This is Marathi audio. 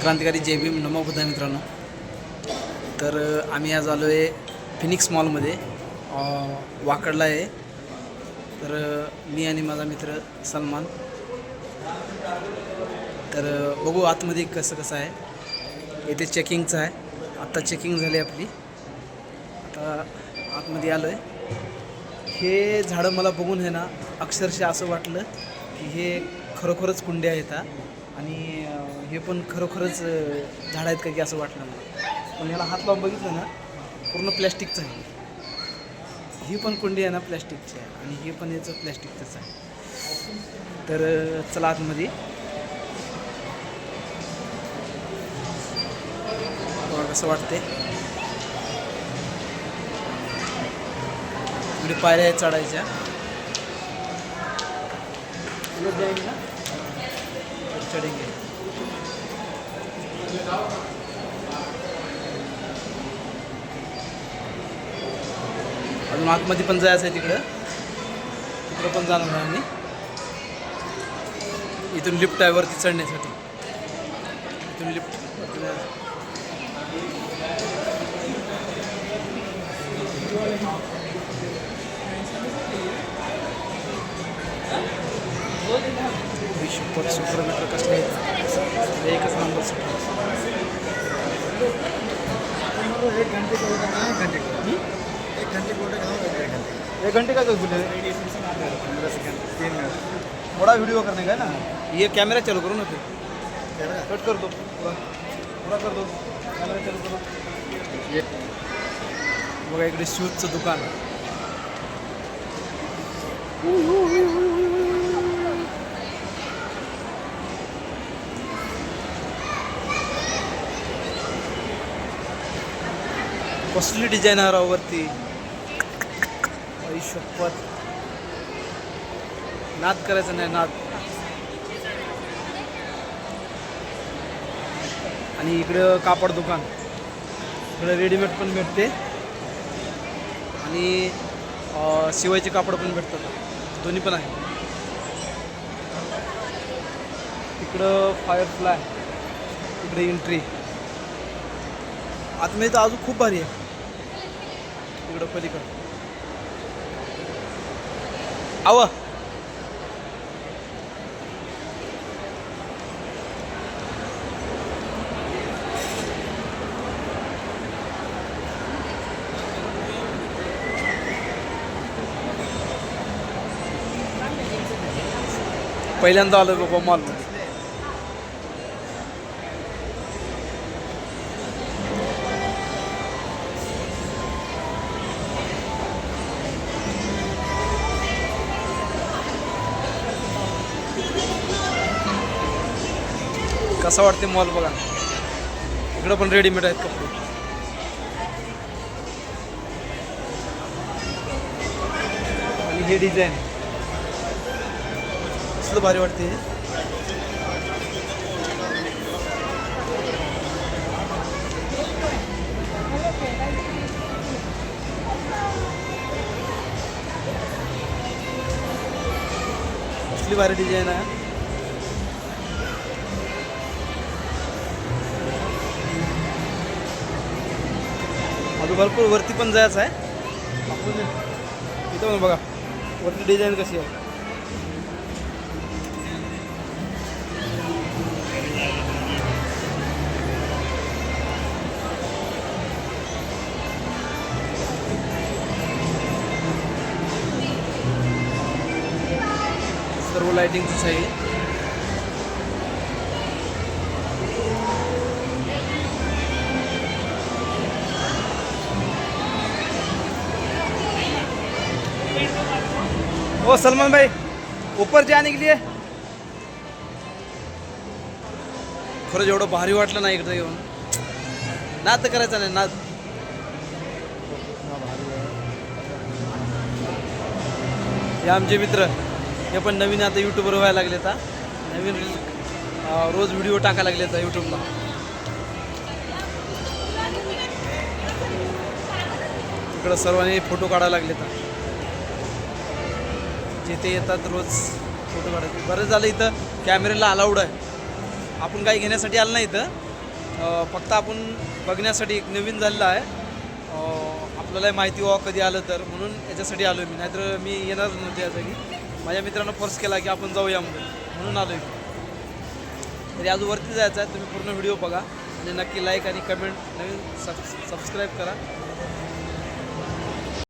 क्रांतिकारी जय भीम नमो बुद्धा मित्रांनो. तर आम्ही आज आलो आहे फिनिक्स मॉलमध्ये वाकडला आहे. तर मी आणि माझा मित्र सलमान. तर बघू आतमध्ये कसं कसं आहे. इथे चेकिंगचं आहे. आत्ता चेकिंग झाली आपली. आता आतमध्ये आलो आहे हे झाडं मला बघून आहे ना अक्षरशः असं वाटलं की हे खरोखरच कुंड्या आहेत आणि हे पण खरोखरच झाड झाडं आहेत का की असं वाटलं मला. पण याला हात लावून बघितलं ना पूर्ण प्लॅस्टिकचं आहे. ही पण कुंडी आहे ना प्लॅस्टिकची आहे आणि हे पण याचं प्लॅस्टिकचंच आहे. तर चला आतमध्ये. कसं वाटते पायऱ्या आहेत चढायच्या. करेंगे। अजून आतमध्ये पण जायचं आहे तिकडं. तिकडं पण जाणार आम्ही. इथून लिफ्ट आहे वरती चढण्यासाठी. इथून लिफ्ट कसले एकच नंबर एक घंटे का होगा ना एक घंटे का एक घंटे का होगा एक घंटे एक घंटे का बोले पंद्रह सेकंड तीन मिनट बड़ा वीडियो करने का है ना? ये कैमरा चालू करो ना फिर। कैमरा? कट कर दो। पूरा। पूरा कर दो। कॅमेरा चालू करो। ये। बघा इकडे शूजचं दुकान। कसली डिझाईन आहे राव वरती? शपथ. नाद करायचं नाही नाद. आणि इकडं कापड दुकान. इकडं रेडीमेड पण भेटते. आणि शिवायचे कापड पण भेटतात. दोन्ही पण आहे इकडं फायरफ्लाय इकडे एंट्री आतमध्ये तर अजून खूप भारी आहे. तिकडं पलीकडं. आव. पहिल्यांदा आलो बाबा मॉलमध्ये कसा वाटते मॉल बघा. इकडं पण रेडीमेड आहेत कपडे. आणि हे डिझाईन कसलं भारी वाटते हे. कसली भारी डिझाईन आहे. अजून भरपूर वरती पण जायचं आहे. इथं पण बघा. वरती डिझाईन कशी आहे. सर्व लाइटिंगच आहे ओ सलमान भाई ऊपर जाने के लिए। खरंच एवढं भारी वाटलं ना इकडे येऊन. नाद तर करायचा नाही नाद. हे आमचे मित्र हे पण नवीन आता यूट्यूबवर व्हायला लागले आता नवीन रोज व्हिडिओ टाकायला लागले आता यूट्यूबला इकडं सर्वांनी फोटो काढायला लागले आता जिथे येतात रोज फोटो काढायचे बरं झालं इथं कॅमेऱ्याला अलाउड आहे. आपण काही घेण्यासाठी आलं नाही इथं. फक्त आपण बघण्यासाठी एक नवीन झालेलं आहे. आपल्याला माहिती व्हावं कधी आलं तर. म्हणून याच्यासाठी आलो मी. नाहीतर मी येणार नव्हते यासाठी. माझ्या मित्रांना फोर्स केला की आपण जाऊया म्हणून म्हणून आलो मी. तरी अजून वरती जायचं आहे. तुम्ही पूर्ण व्हिडिओ बघा. आणि नक्की लाईक आणि कमेंट नवीन सब सबस्क्राईब करा.